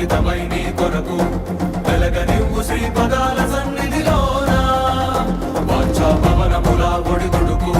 అంకితమై నీ కొరకు వెలగనివ్వు శ్రీ పదాల సన్నిధిలోనా? వాచా పవనముల ఒడిదుడుకు కొడుకు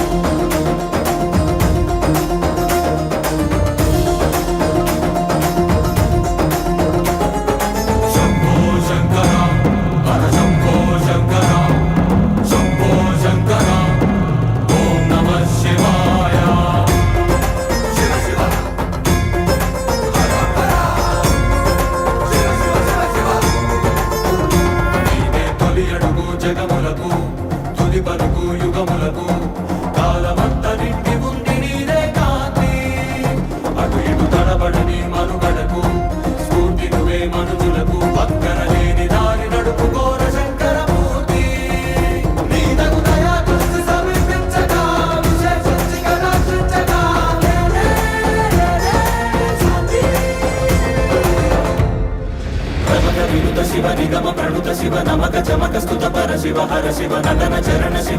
యుగములకు కాలమంత నిండి ఉంది నీదే కాంతి అటు ఇటు తడబడని మనుగడకు స్ఫూర్తి నువ్వే మనుషులకు పక్కన లేని దారి నడుపుకోర శంకరమూర్తి. నీ దయా దృష్టి సమీపించగా విశేషించి కటాక్షించగా లేనే లేనే వినుత శివ నిగమ ప్రణుత శివ నమక చమక స్తుత పర శివ హర శివ నటన చరణ శివ.